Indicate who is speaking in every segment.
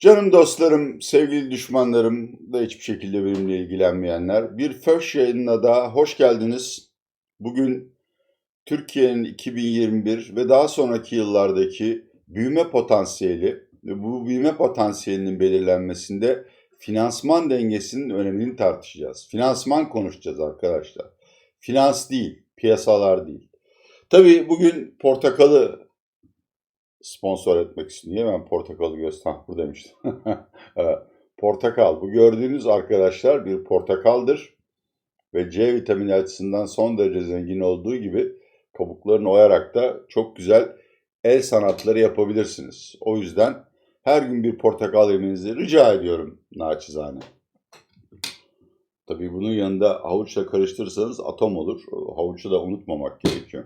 Speaker 1: Canım dostlarım, sevgili düşmanlarım da hiçbir şekilde benimle ilgilenmeyenler. Bir Föş yayınına daha hoş geldiniz. Bugün Türkiye'nin 2021 ve daha sonraki yıllardaki büyüme potansiyeli ve bu büyüme potansiyelinin belirlenmesinde finansman dengesinin önemini tartışacağız. Finansman konuşacağız arkadaşlar. Finans değil, piyasalar değil. Tabii bugün portakalı sponsor etmek için diye ben portakalı göster buradaymıştım. Evet, Portakal. Bu gördüğünüz arkadaşlar bir portakaldır. Ve C vitamini açısından son derece zengin olduğu gibi kabuklarını oyarak da çok güzel el sanatları yapabilirsiniz. O yüzden her gün bir portakal yemenizi rica ediyorum naçizane. Tabii bunun yanında havuçla karıştırırsanız atom olur. Havucu da unutmamak gerekiyor.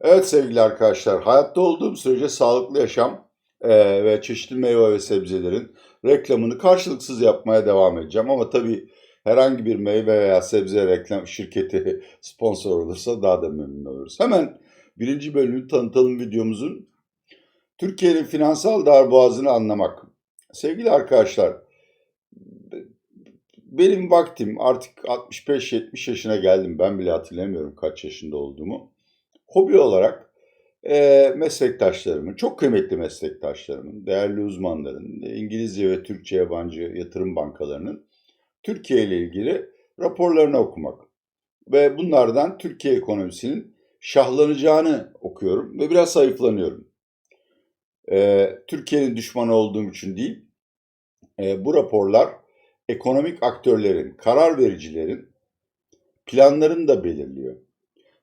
Speaker 1: Evet sevgili arkadaşlar, hayatta olduğum sürece sağlıklı yaşam eee, ve çeşitli meyve ve sebzelerin reklamını karşılıksız yapmaya devam edeceğim. Ama tabii herhangi bir meyve veya sebze reklam şirketi sponsor olursa daha da memnun oluruz. Hemen birinci bölümü tanıtalım videomuzun. Türkiye'nin finansal darboğazını anlamak. Sevgili arkadaşlar, benim vaktim artık 65-70 yaşına geldim. Ben bile hatırlamıyorum kaç yaşında olduğumu. Hobi olarak e, meslektaşlarımın, çok kıymetli meslektaşlarımın, değerli uzmanların, İngilizce ve Türkçe yabancı yatırım bankalarının Türkiye ile ilgili raporlarını okumak. Ve bunlardan Türkiye ekonomisinin şahlanacağını okuyorum ve biraz hayıflanıyorum. E, Türkiye'nin düşmanı olduğum için değil, e, bu raporlar ekonomik aktörlerin, karar vericilerin planlarını da belirliyor.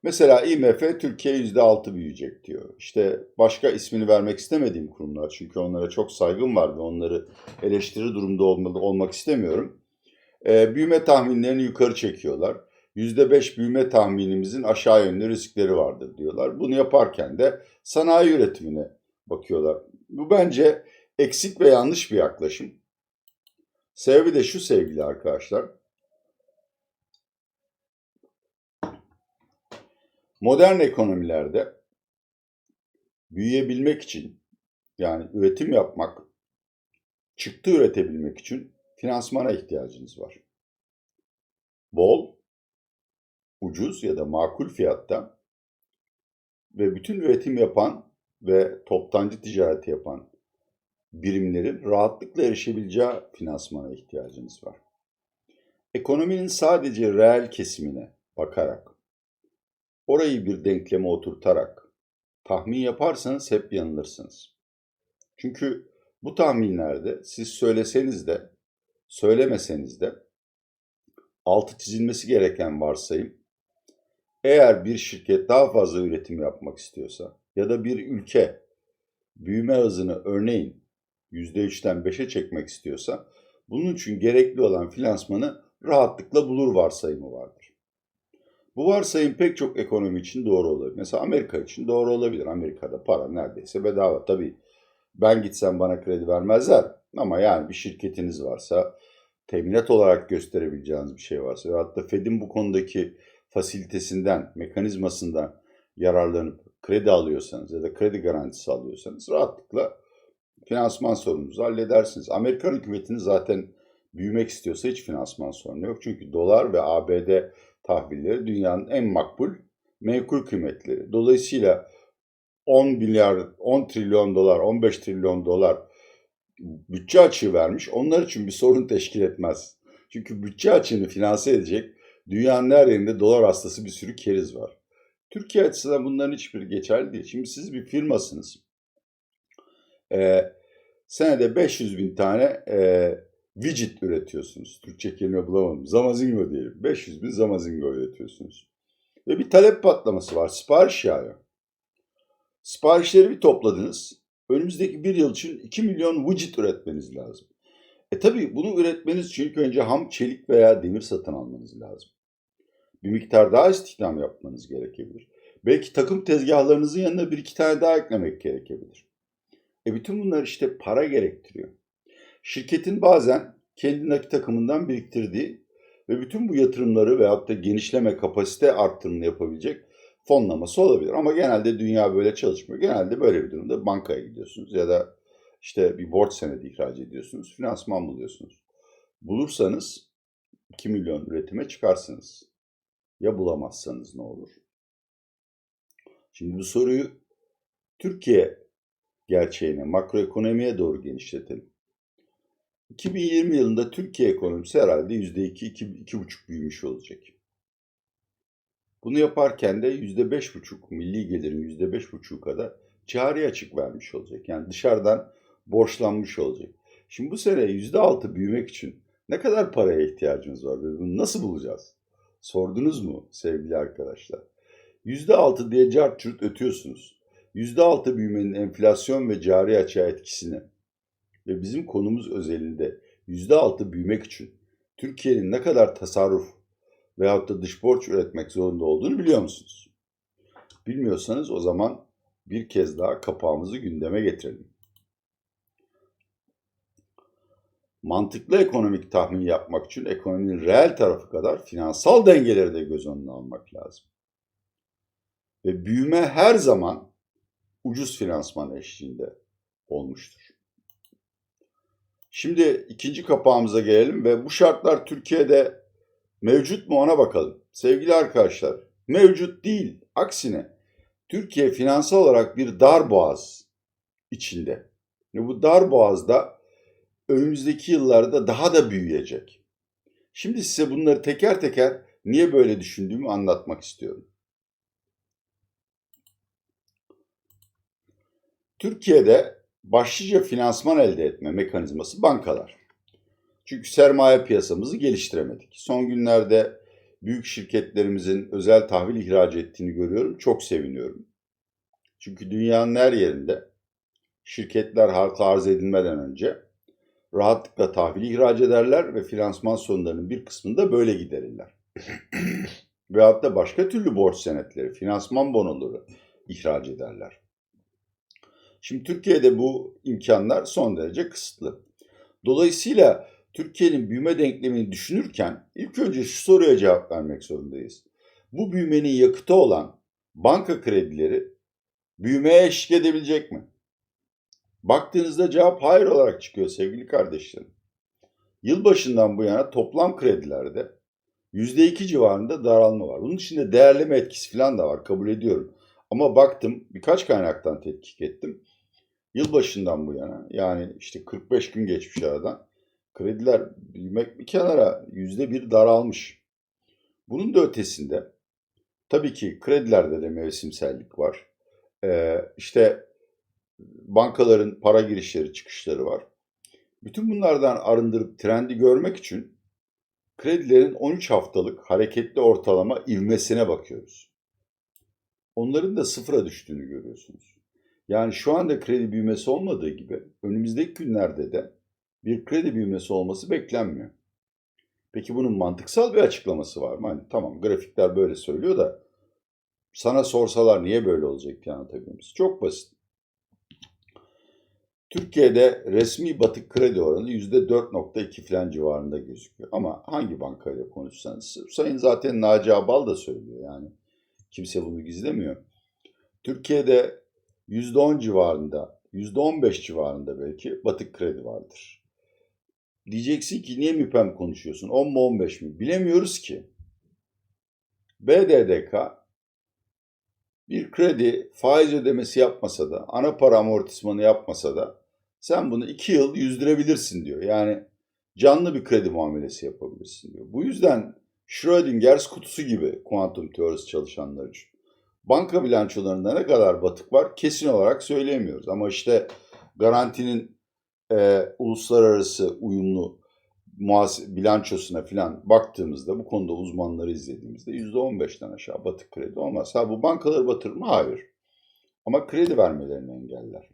Speaker 1: Mesela IMF Türkiye %6 büyüyecek diyor. İşte başka ismini vermek istemediğim kurumlar çünkü onlara çok saygım var ve onları eleştiri durumda olmalı, olmak istemiyorum. Ee, büyüme tahminlerini yukarı çekiyorlar. %5 büyüme tahminimizin aşağı yönlü riskleri vardır diyorlar. Bunu yaparken de sanayi üretimine bakıyorlar. Bu bence eksik ve yanlış bir yaklaşım. Sebebi de şu sevgili arkadaşlar. Modern ekonomilerde büyüyebilmek için yani üretim yapmak, çıktı üretebilmek için finansmana ihtiyacınız var. Bol, ucuz ya da makul fiyatta ve bütün üretim yapan ve toptancı ticareti yapan birimlerin rahatlıkla erişebileceği finansmana ihtiyacınız var. Ekonominin sadece reel kesimine bakarak Orayı bir denkleme oturtarak tahmin yaparsanız hep yanılırsınız. Çünkü bu tahminlerde siz söyleseniz de söylemeseniz de altı çizilmesi gereken varsayım eğer bir şirket daha fazla üretim yapmak istiyorsa ya da bir ülke büyüme hızını örneğin %3'ten 5'e çekmek istiyorsa bunun için gerekli olan finansmanı rahatlıkla bulur varsayımı vardır. Bu varsayım pek çok ekonomi için doğru olabilir. Mesela Amerika için doğru olabilir. Amerika'da para neredeyse bedava. Tabii ben gitsem bana kredi vermezler. Ama yani bir şirketiniz varsa, teminat olarak gösterebileceğiniz bir şey varsa ve hatta Fed'in bu konudaki fasilitesinden, mekanizmasından yararlanıp kredi alıyorsanız ya da kredi garantisi alıyorsanız rahatlıkla finansman sorununuzu halledersiniz. Amerikan hükümetinin zaten büyümek istiyorsa hiç finansman sorunu yok. Çünkü dolar ve ABD tahvilleri dünyanın en makbul menkul kıymetleri. Dolayısıyla 10 milyar, 10 trilyon dolar, 15 trilyon dolar bütçe açığı vermiş. Onlar için bir sorun teşkil etmez. Çünkü bütçe açığını finanse edecek dünyanın her yerinde dolar hastası bir sürü keriz var. Türkiye açısından bunların hiçbiri geçerli değil. Şimdi siz bir firmasınız. Ee, senede 500 bin tane e, widget üretiyorsunuz. Türkçe kelime bulamadım. Zamazingo diyelim. 500 bin zamazingo üretiyorsunuz. Ve bir talep patlaması var. Sipariş yağıyor. Siparişleri bir topladınız. Önümüzdeki bir yıl için 2 milyon widget üretmeniz lazım. E tabi bunu üretmeniz için önce ham çelik veya demir satın almanız lazım. Bir miktar daha istihdam yapmanız gerekebilir. Belki takım tezgahlarınızın yanına bir iki tane daha eklemek gerekebilir. E bütün bunlar işte para gerektiriyor. Şirketin bazen kendi nakit takımından biriktirdiği ve bütün bu yatırımları veyahut da genişleme kapasite arttırımını yapabilecek fonlaması olabilir. Ama genelde dünya böyle çalışmıyor. Genelde böyle bir durumda bankaya gidiyorsunuz ya da işte bir borç senedi ihraç ediyorsunuz, finansman buluyorsunuz. Bulursanız 2 milyon üretime çıkarsınız. Ya bulamazsanız ne olur? Şimdi bu soruyu Türkiye gerçeğine, makroekonomiye doğru genişletelim. 2020 yılında Türkiye ekonomisi herhalde %2, 2,5 büyümüş olacak. Bunu yaparken de %5,5, milli gelirin %5,5'u kadar cari açık vermiş olacak. Yani dışarıdan borçlanmış olacak. Şimdi bu sene %6 büyümek için ne kadar paraya ihtiyacımız var ve bunu nasıl bulacağız? Sordunuz mu sevgili arkadaşlar? %6 diye cart çurt ötüyorsunuz. %6 büyümenin enflasyon ve cari açığa etkisini ve bizim konumuz özelinde %6 büyümek için Türkiye'nin ne kadar tasarruf veyahut da dış borç üretmek zorunda olduğunu biliyor musunuz? Bilmiyorsanız o zaman bir kez daha kapağımızı gündeme getirelim. Mantıklı ekonomik tahmin yapmak için ekonominin reel tarafı kadar finansal dengeleri de göz önüne almak lazım. Ve büyüme her zaman ucuz finansman eşliğinde olmuştur. Şimdi ikinci kapağımıza gelelim ve bu şartlar Türkiye'de mevcut mu ona bakalım. Sevgili arkadaşlar, mevcut değil. Aksine Türkiye finansal olarak bir dar boğaz içinde. Ve bu dar boğazda önümüzdeki yıllarda daha da büyüyecek. Şimdi size bunları teker teker niye böyle düşündüğümü anlatmak istiyorum. Türkiye'de başlıca finansman elde etme mekanizması bankalar. Çünkü sermaye piyasamızı geliştiremedik. Son günlerde büyük şirketlerimizin özel tahvil ihraç ettiğini görüyorum. Çok seviniyorum. Çünkü dünyanın her yerinde şirketler halka arz edilmeden önce rahatlıkla tahvil ihraç ederler ve finansman sorunlarının bir kısmını da böyle giderirler. Veyahut da başka türlü borç senetleri, finansman bonoları ihraç ederler. Şimdi Türkiye'de bu imkanlar son derece kısıtlı. Dolayısıyla Türkiye'nin büyüme denklemini düşünürken ilk önce şu soruya cevap vermek zorundayız. Bu büyümenin yakıtı olan banka kredileri büyümeye eşlik edebilecek mi? Baktığınızda cevap hayır olarak çıkıyor sevgili kardeşlerim. Yılbaşından bu yana toplam kredilerde %2 civarında daralma var. Bunun içinde değerleme etkisi falan da var kabul ediyorum. Ama baktım birkaç kaynaktan tetkik ettim. Yılbaşından bu yana yani işte 45 gün geçmiş aradan krediler büyümek bir kenara yüzde bir daralmış. Bunun da ötesinde tabii ki kredilerde de mevsimsellik var. Ee, işte bankaların para girişleri çıkışları var. Bütün bunlardan arındırıp trendi görmek için kredilerin 13 haftalık hareketli ortalama ivmesine bakıyoruz. Onların da sıfıra düştüğünü görüyorsunuz. Yani şu anda kredi büyümesi olmadığı gibi önümüzdeki günlerde de bir kredi büyümesi olması beklenmiyor. Peki bunun mantıksal bir açıklaması var mı? Hani tamam grafikler böyle söylüyor da sana sorsalar niye böyle olacak diye anlatabilir? Çok basit. Türkiye'de resmi batık kredi oranı %4.2 falan civarında gözüküyor. Ama hangi bankayla konuşsanız, Sayın zaten Naci Abal da söylüyor yani. Kimse bunu gizlemiyor. Türkiye'de %10 civarında, %15 civarında belki batık kredi vardır. Diyeceksin ki niye MÜPEM konuşuyorsun? 10 mu 15 mi? Bilemiyoruz ki. BDDK bir kredi faiz ödemesi yapmasa da, ana para amortismanı yapmasa da sen bunu 2 yıl yüzdürebilirsin diyor. Yani canlı bir kredi muamelesi yapabilirsin diyor. Bu yüzden Schrödinger's kutusu gibi kuantum teorisi çalışanlar için. Banka bilançolarında ne kadar batık var kesin olarak söyleyemiyoruz. Ama işte garantinin e, uluslararası uyumlu bilançosuna falan baktığımızda bu konuda uzmanları izlediğimizde %15'ten aşağı batık kredi olmaz. Ha bu bankaları batırır mı? Hayır. Ama kredi vermelerini engeller.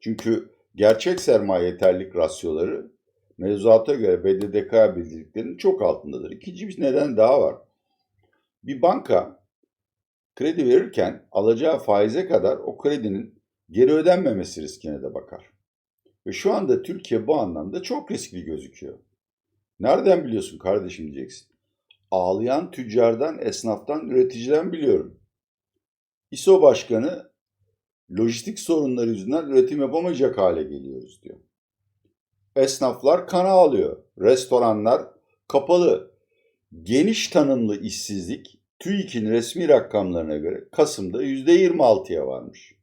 Speaker 1: Çünkü gerçek sermaye yeterlik rasyoları mevzuata göre BDDK bildirdiklerinin çok altındadır. İkinci bir neden daha var. Bir banka kredi verirken alacağı faize kadar o kredinin geri ödenmemesi riskine de bakar. Ve şu anda Türkiye bu anlamda çok riskli gözüküyor. Nereden biliyorsun kardeşim diyeceksin. Ağlayan tüccardan, esnaftan, üreticiden biliyorum. İSO Başkanı lojistik sorunları yüzünden üretim yapamayacak hale geliyoruz diyor. Esnaflar kana alıyor. Restoranlar kapalı. Geniş tanımlı işsizlik TÜİK'in resmi rakamlarına göre Kasım'da %26'ya varmış.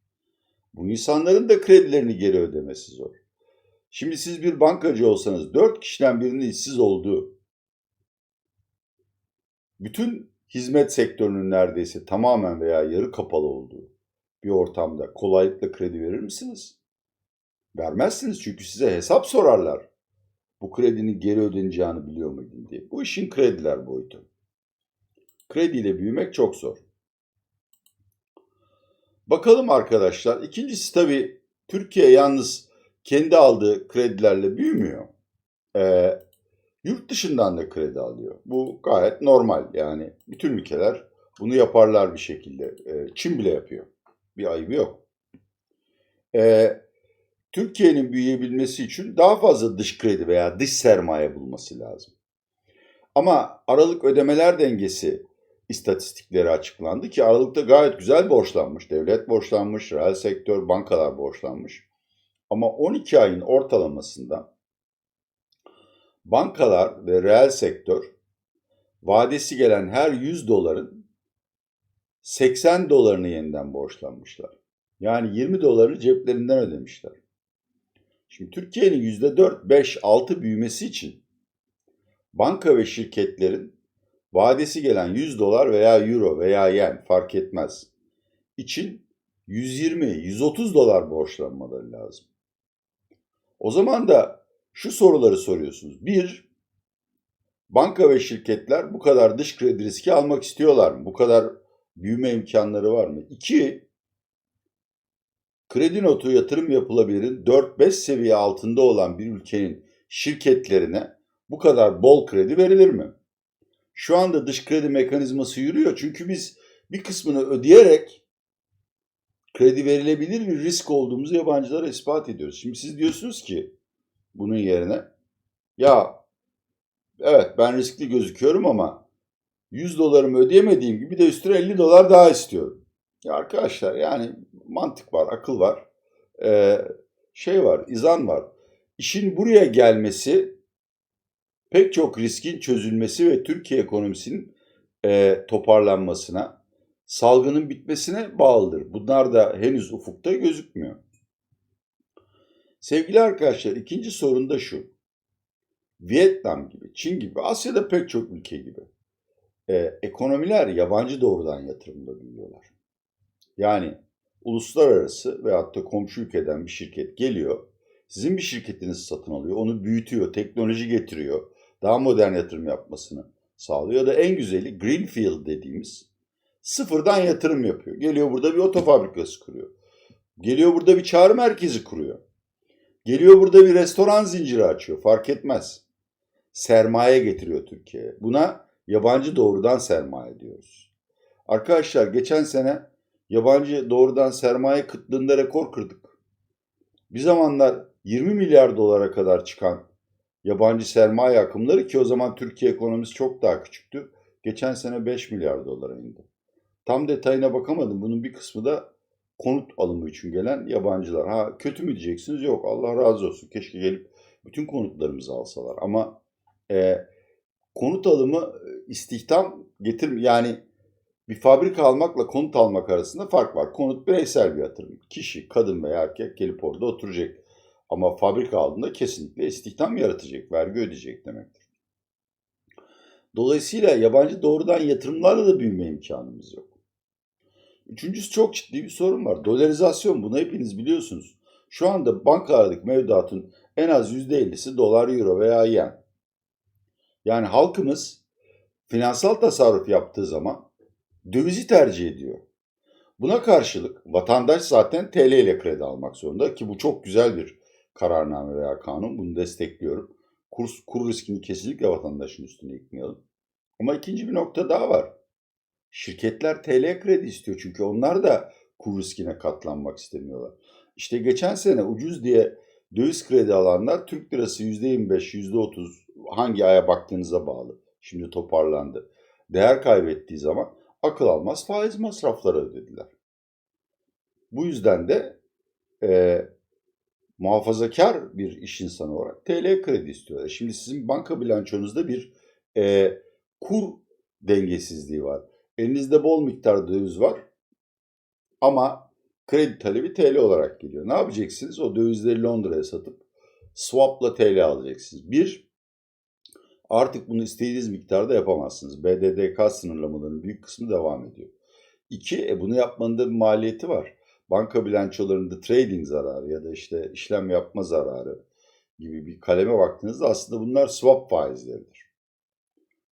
Speaker 1: Bu insanların da kredilerini geri ödemesi zor. Şimdi siz bir bankacı olsanız 4 kişiden birinin işsiz olduğu, bütün hizmet sektörünün neredeyse tamamen veya yarı kapalı olduğu bir ortamda kolaylıkla kredi verir misiniz? Vermezsiniz çünkü size hesap sorarlar. Bu kredinin geri ödeneceğini biliyor muydun diye. Bu işin krediler boyutu. Krediyle büyümek çok zor. Bakalım arkadaşlar. İkincisi tabii Türkiye yalnız kendi aldığı kredilerle büyümüyor. Ee, yurt dışından da kredi alıyor. Bu gayet normal. Yani bütün ülkeler bunu yaparlar bir şekilde. Ee, Çin bile yapıyor. Bir ayıbı yok. Ee, Türkiye'nin büyüyebilmesi için daha fazla dış kredi veya dış sermaye bulması lazım. Ama Aralık ödemeler dengesi istatistikleri açıklandı ki Aralık'ta gayet güzel borçlanmış. Devlet borçlanmış, reel sektör, bankalar borçlanmış. Ama 12 ayın ortalamasında bankalar ve reel sektör vadesi gelen her 100 doların 80 dolarını yeniden borçlanmışlar. Yani 20 dolarını ceplerinden ödemişler. Şimdi Türkiye'nin %4, 5, 6 büyümesi için banka ve şirketlerin vadesi gelen 100 dolar veya euro veya yen fark etmez için 120, 130 dolar borçlanmaları lazım. O zaman da şu soruları soruyorsunuz. Bir, banka ve şirketler bu kadar dış kredi riski almak istiyorlar mı? Bu kadar büyüme imkanları var mı? İki, kredi notu yatırım yapılabilirin 4-5 seviye altında olan bir ülkenin şirketlerine bu kadar bol kredi verilir mi? Şu anda dış kredi mekanizması yürüyor çünkü biz bir kısmını ödeyerek kredi verilebilir bir risk olduğumuzu yabancılara ispat ediyoruz. Şimdi siz diyorsunuz ki bunun yerine ya evet ben riskli gözüküyorum ama 100 dolarımı ödeyemediğim gibi de üstüne 50 dolar daha istiyorum. Ya arkadaşlar yani mantık var, akıl var, ee, şey var, izan var. İşin buraya gelmesi pek çok riskin çözülmesi ve Türkiye ekonomisinin e, toparlanmasına, salgının bitmesine bağlıdır. Bunlar da henüz ufukta gözükmüyor. Sevgili arkadaşlar ikinci sorun da şu. Vietnam gibi, Çin gibi, Asya'da pek çok ülke gibi e, ekonomiler yabancı doğrudan yatırımda büyüyorlar. Yani uluslararası veyahut da komşu ülkeden bir şirket geliyor, sizin bir şirketinizi satın alıyor, onu büyütüyor, teknoloji getiriyor, daha modern yatırım yapmasını sağlıyor. Da en güzeli Greenfield dediğimiz sıfırdan yatırım yapıyor. Geliyor burada bir otofabrikası kuruyor. Geliyor burada bir çağrı merkezi kuruyor. Geliyor burada bir restoran zinciri açıyor. Fark etmez. Sermaye getiriyor Türkiye'ye. Buna yabancı doğrudan sermaye diyoruz. Arkadaşlar geçen sene yabancı doğrudan sermaye kıtlığında rekor kırdık. Bir zamanlar 20 milyar dolara kadar çıkan yabancı sermaye akımları ki o zaman Türkiye ekonomisi çok daha küçüktü. Geçen sene 5 milyar dolara indi. Tam detayına bakamadım. Bunun bir kısmı da konut alımı için gelen yabancılar. Ha kötü mü diyeceksiniz? Yok Allah razı olsun. Keşke gelip bütün konutlarımızı alsalar. Ama e, konut alımı istihdam getir yani bir fabrika almakla konut almak arasında fark var. Konut bireysel bir yatırım. Kişi, kadın veya erkek gelip orada oturacak. Ama fabrika aldığında kesinlikle istihdam yaratacak, vergi ödeyecek demektir. Dolayısıyla yabancı doğrudan yatırımlarla da büyüme imkanımız yok. Üçüncüsü çok ciddi bir sorun var. Dolarizasyon bunu hepiniz biliyorsunuz. Şu anda bankalardaki mevduatın en az %50'si dolar, euro veya yen. Yani halkımız finansal tasarruf yaptığı zaman dövizi tercih ediyor. Buna karşılık vatandaş zaten TL ile kredi almak zorunda ki bu çok güzel bir kararname veya kanun. Bunu destekliyorum. Kur, kur riskini kesinlikle vatandaşın üstüne yıkmayalım. Ama ikinci bir nokta daha var. Şirketler TL kredi istiyor çünkü onlar da kur riskine katlanmak istemiyorlar. İşte geçen sene ucuz diye döviz kredi alanlar Türk lirası %25, %30 hangi aya baktığınıza bağlı. Şimdi toparlandı. Değer kaybettiği zaman akıl almaz faiz masrafları ödediler. Bu yüzden de e, muhafazakar bir iş insanı olarak TL kredi istiyorlar. Şimdi sizin banka bilançonuzda bir e, kur dengesizliği var. Elinizde bol miktarda döviz var ama kredi talebi TL olarak geliyor. Ne yapacaksınız? O dövizleri Londra'ya satıp swap'la TL alacaksınız. Bir, artık bunu istediğiniz miktarda yapamazsınız. BDDK sınırlamalarının büyük kısmı devam ediyor. İki, e bunu yapmanın da bir maliyeti var. Banka bilançolarında trading zararı ya da işte işlem yapma zararı gibi bir kaleme baktığınızda aslında bunlar swap faizleridir.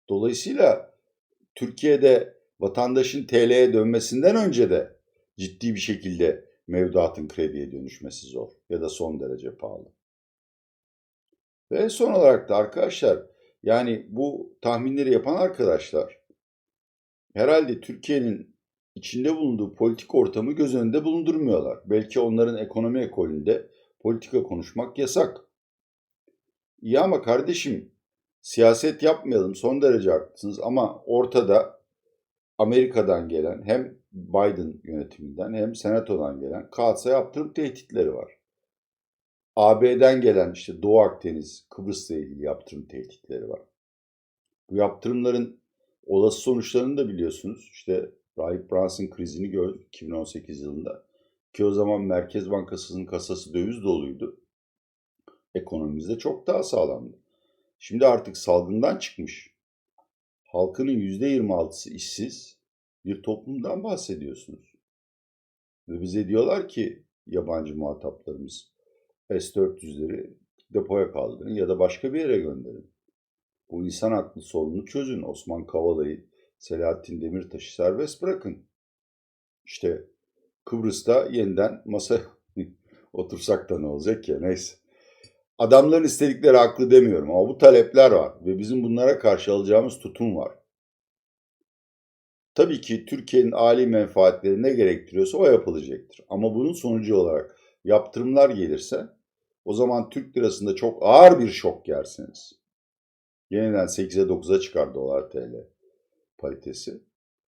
Speaker 1: Dolayısıyla Türkiye'de vatandaşın TL'ye dönmesinden önce de ciddi bir şekilde mevduatın krediye dönüşmesi zor ya da son derece pahalı. Ve son olarak da arkadaşlar yani bu tahminleri yapan arkadaşlar herhalde Türkiye'nin içinde bulunduğu politik ortamı göz önünde bulundurmuyorlar. Belki onların ekonomi ekolünde politika konuşmak yasak. İyi ama kardeşim siyaset yapmayalım son derece haklısınız ama ortada Amerika'dan gelen hem Biden yönetiminden hem Senato'dan gelen kağıtsa yaptırım tehditleri var. AB'den gelen işte Doğu Akdeniz, Kıbrıs'la ilgili yaptırım tehditleri var. Bu yaptırımların olası sonuçlarını da biliyorsunuz. İşte Rahip Brunson krizini gördük 2018 yılında. Ki o zaman Merkez Bankası'nın kasası döviz doluydu. Ekonomimiz de çok daha sağlamdı. Şimdi artık salgından çıkmış. Halkının %26'sı işsiz bir toplumdan bahsediyorsunuz. Ve bize diyorlar ki yabancı muhataplarımız S-400'leri depoya kaldırın ya da başka bir yere gönderin. Bu insan haklı sorununu çözün. Osman Kavala'yı, Selahattin Demirtaş'ı serbest bırakın. İşte Kıbrıs'ta yeniden masa otursak da ne olacak ya neyse. Adamların istedikleri haklı demiyorum ama bu talepler var ve bizim bunlara karşı alacağımız tutum var. Tabii ki Türkiye'nin âli menfaatleri ne gerektiriyorsa o yapılacaktır. Ama bunun sonucu olarak yaptırımlar gelirse o zaman Türk lirasında çok ağır bir şok yersiniz. Yeniden 8'e 9'a çıkar dolar TL paritesi.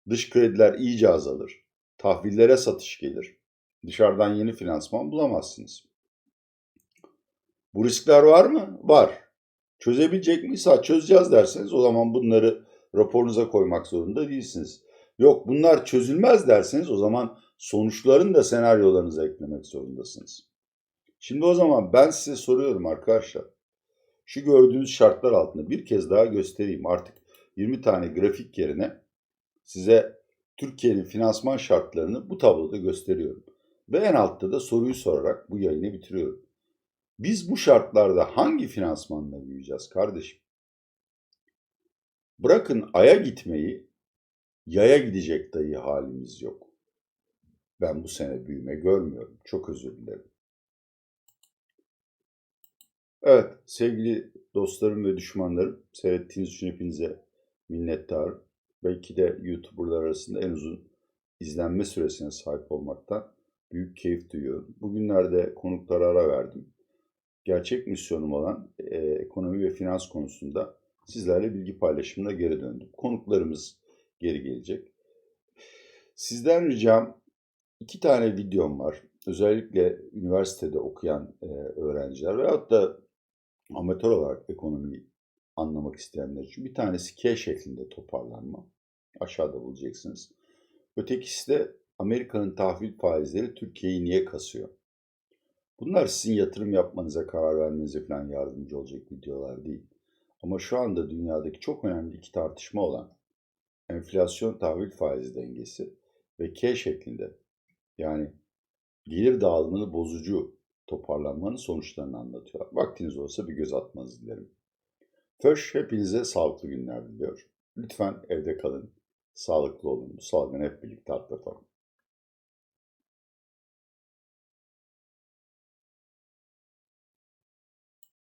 Speaker 1: Dış krediler iyice azalır. Tahvillere satış gelir. Dışarıdan yeni finansman bulamazsınız. Bu riskler var mı? Var. Çözebilecek miyiz? Ha, çözeceğiz derseniz o zaman bunları raporunuza koymak zorunda değilsiniz. Yok bunlar çözülmez derseniz o zaman sonuçlarını da senaryolarınıza eklemek zorundasınız. Şimdi o zaman ben size soruyorum arkadaşlar. Şu gördüğünüz şartlar altında bir kez daha göstereyim. Artık 20 tane grafik yerine size Türkiye'nin finansman şartlarını bu tabloda gösteriyorum. Ve en altta da soruyu sorarak bu yayını bitiriyorum. Biz bu şartlarda hangi finansmanla büyüyeceğiz kardeşim? Bırakın aya gitmeyi, yaya gidecek dahi halimiz yok. Ben bu sene büyüme görmüyorum. Çok özür dilerim. Evet sevgili dostlarım ve düşmanlarım seyrettiğiniz için hepinize minnettarım. Belki de YouTuber'lar arasında en uzun izlenme süresine sahip olmaktan büyük keyif duyuyorum. Bugünlerde konuklara ara verdim. Gerçek misyonum olan e, ekonomi ve finans konusunda sizlerle bilgi paylaşımına geri döndüm. Konuklarımız geri gelecek. Sizden ricam iki tane videom var. Özellikle üniversitede okuyan e, öğrenciler veyahut da amatör olarak ekonomiyi anlamak isteyenler için. Bir tanesi K şeklinde toparlanma. Aşağıda bulacaksınız. Ötekisi de Amerika'nın tahvil faizleri Türkiye'yi niye kasıyor? Bunlar sizin yatırım yapmanıza, karar vermenize falan yardımcı olacak videolar değil. Ama şu anda dünyadaki çok önemli iki tartışma olan enflasyon tahvil faizi dengesi ve K şeklinde yani gelir dağılımını bozucu toparlanmanın sonuçlarını anlatıyor. Vaktiniz olsa bir göz atmanızı dilerim. Föş hepinize sağlıklı günler diliyor. Lütfen evde kalın, sağlıklı olun. Bu salgını hep birlikte atlatalım.